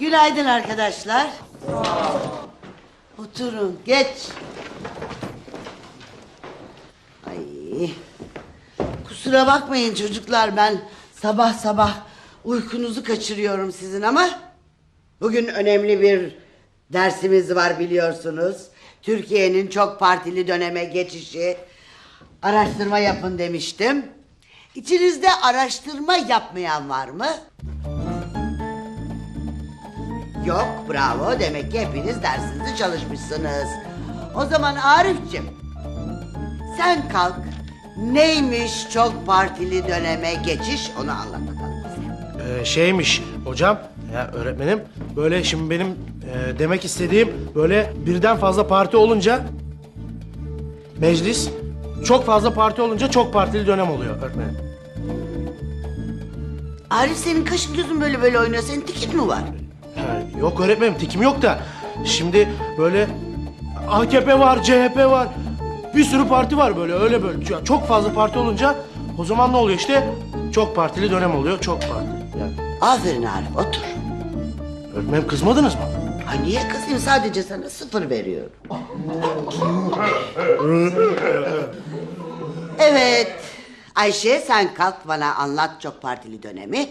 Günaydın arkadaşlar. Oturun, geç. Ay. Kusura bakmayın çocuklar ben sabah sabah uykunuzu kaçırıyorum sizin ama bugün önemli bir dersimiz var biliyorsunuz. Türkiye'nin çok partili döneme geçişi araştırma yapın demiştim. İçinizde araştırma yapmayan var mı? Yok bravo demek ki hepiniz dersinizi çalışmışsınız. O zaman Arif'cim sen kalk neymiş çok partili döneme geçiş onu anlat bakalım. Ee, şeymiş hocam, ya öğretmenim böyle şimdi benim e, demek istediğim böyle birden fazla parti olunca meclis çok fazla parti olunca çok partili dönem oluyor öğretmenim. Arif senin kaşın gözün böyle böyle oynuyor senin tikin mi var? Yok öğretmenim tikim yok da şimdi böyle AKP var, CHP var. Bir sürü parti var böyle öyle böyle. Ya Çok fazla parti olunca o zaman ne oluyor işte? Çok partili dönem oluyor, çok partili. Yani Aferin Arif otur. öğretmenim kızmadınız mı? Ha niye kızayım sadece sana sıfır veriyorum. evet. Ayşe sen kalk bana anlat çok partili dönemi.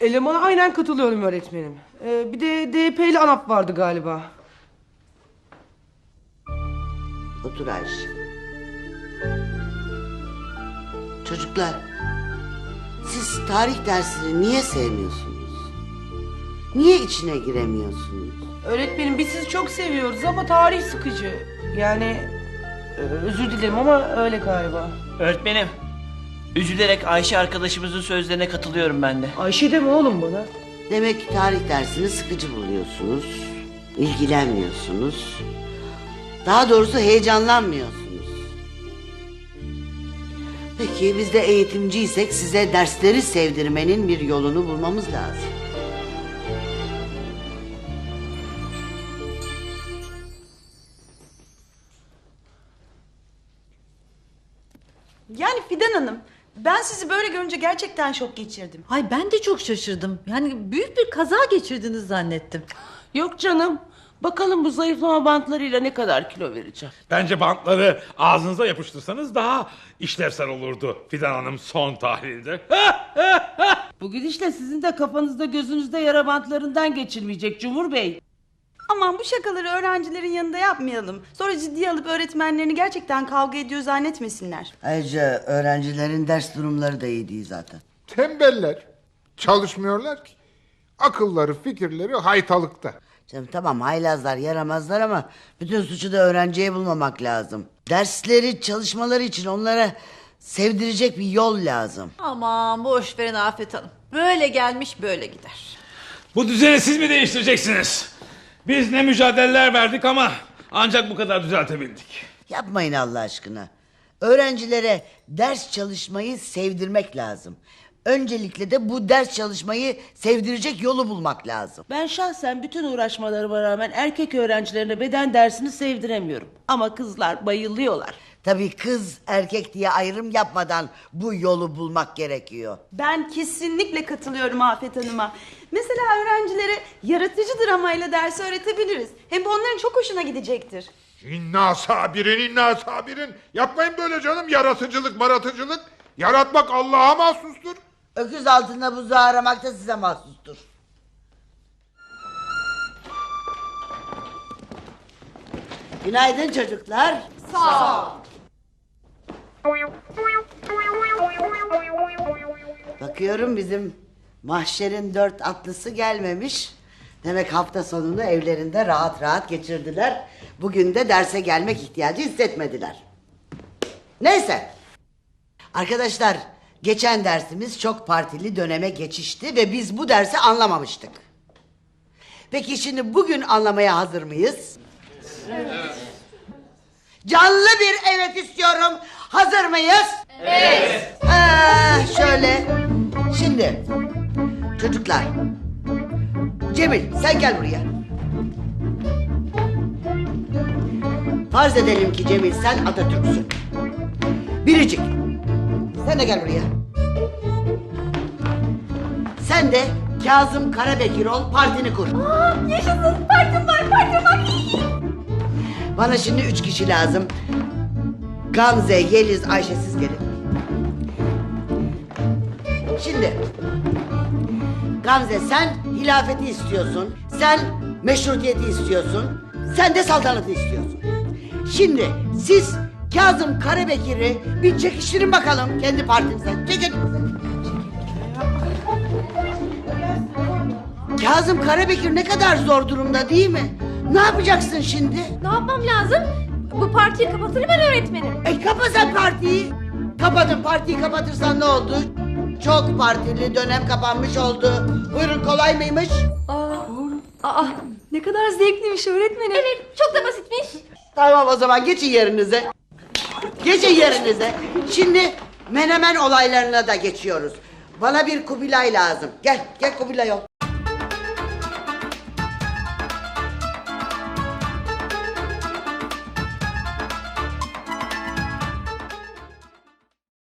Elemana aynen katılıyorum öğretmenim. Ee, bir de DP'li ANAP vardı galiba. Otur Ayşe. Çocuklar, siz tarih dersini niye sevmiyorsunuz? Niye içine giremiyorsunuz? Öğretmenim biz sizi çok seviyoruz ama tarih sıkıcı. Yani e, özür dilerim ama öyle galiba. Öğretmenim, üzülerek Ayşe arkadaşımızın sözlerine katılıyorum ben de. Ayşe deme oğlum bana. Demek ki tarih dersini sıkıcı buluyorsunuz, ilgilenmiyorsunuz. Daha doğrusu heyecanlanmıyorsunuz. Peki biz de eğitimciysek size dersleri sevdirmenin bir yolunu bulmamız lazım. Yani Fidan Hanım, ben sizi böyle görünce gerçekten şok geçirdim. Ay ben de çok şaşırdım. Yani büyük bir kaza geçirdiniz zannettim. Yok canım. Bakalım bu zayıflama bantlarıyla ne kadar kilo vereceğim. Bence bantları ağzınıza yapıştırsanız daha işlevsel olurdu Fidan Hanım son tahlilde. Bu gidişle sizin de kafanızda gözünüzde yara bantlarından geçilmeyecek Cumhur Bey. Aman bu şakaları öğrencilerin yanında yapmayalım. Sonra ciddiye alıp öğretmenlerini gerçekten kavga ediyor zannetmesinler. Ayrıca öğrencilerin ders durumları da iyi değil zaten. Tembeller. Çalışmıyorlar ki. Akılları, fikirleri haytalıkta. Canım tamam haylazlar yaramazlar ama bütün suçu da öğrenciye bulmamak lazım. Dersleri çalışmaları için onlara sevdirecek bir yol lazım. Aman boş verin Afet Hanım. Böyle gelmiş böyle gider. Bu düzeni siz mi değiştireceksiniz? Biz ne mücadeleler verdik ama ancak bu kadar düzeltebildik. Yapmayın Allah aşkına. Öğrencilere ders çalışmayı sevdirmek lazım. Öncelikle de bu ders çalışmayı sevdirecek yolu bulmak lazım. Ben şahsen bütün uğraşmalarıma rağmen erkek öğrencilerine beden dersini sevdiremiyorum. Ama kızlar bayılıyorlar. Tabii kız erkek diye ayrım yapmadan bu yolu bulmak gerekiyor. Ben kesinlikle katılıyorum Afet Hanım'a. Mesela öğrencilere yaratıcı dramayla ders öğretebiliriz. Hem bu onların çok hoşuna gidecektir. İnna sabirin, inna sabirin. Yapmayın böyle canım. Yaratıcılık, maratıcılık. Yaratmak Allah'a mahsustur. Öküz altında buzu aramak da size mahsustur. Günaydın çocuklar. Bakıyorum bizim mahşerin dört atlısı gelmemiş. Demek hafta sonunu evlerinde rahat rahat geçirdiler. Bugün de derse gelmek ihtiyacı hissetmediler. Neyse. Arkadaşlar geçen dersimiz çok partili döneme geçişti ve biz bu dersi anlamamıştık. Peki şimdi bugün anlamaya hazır mıyız? Canlı bir evet istiyorum. Hazır mıyız? Evet. Ha, şöyle. Şimdi çocuklar. Cemil sen gel buraya. Farz edelim ki Cemil sen Atatürk'sün. Biricik. Sen de gel buraya. Sen de Kazım Karabekir ol, partini kur. Yaşasın partim var partim var. Bana şimdi üç kişi lazım. Gamze, Yeliz, Ayşe siz gelin. Şimdi Gamze sen hilafeti istiyorsun. Sen meşrutiyeti istiyorsun. Sen de saltanatı istiyorsun. Şimdi siz Kazım Karabekir'i bir çekiştirin bakalım kendi partinizden. Çekin. Kazım Karabekir ne kadar zor durumda değil mi? Ne yapacaksın şimdi? Ne yapmam lazım? Bu partiyi kapatır ben öğretmenim. E kapa sen partiyi. Kapatın partiyi kapatırsan ne oldu? Çok partili dönem kapanmış oldu. Buyurun kolay mıymış? Aa, aa ne kadar zevkliymiş öğretmenim. Evet çok da basitmiş. Tamam o zaman geçin yerinize. Geçin yerinize. Şimdi menemen olaylarına da geçiyoruz. Bana bir Kubilay lazım. Gel, gel Kubilay ol.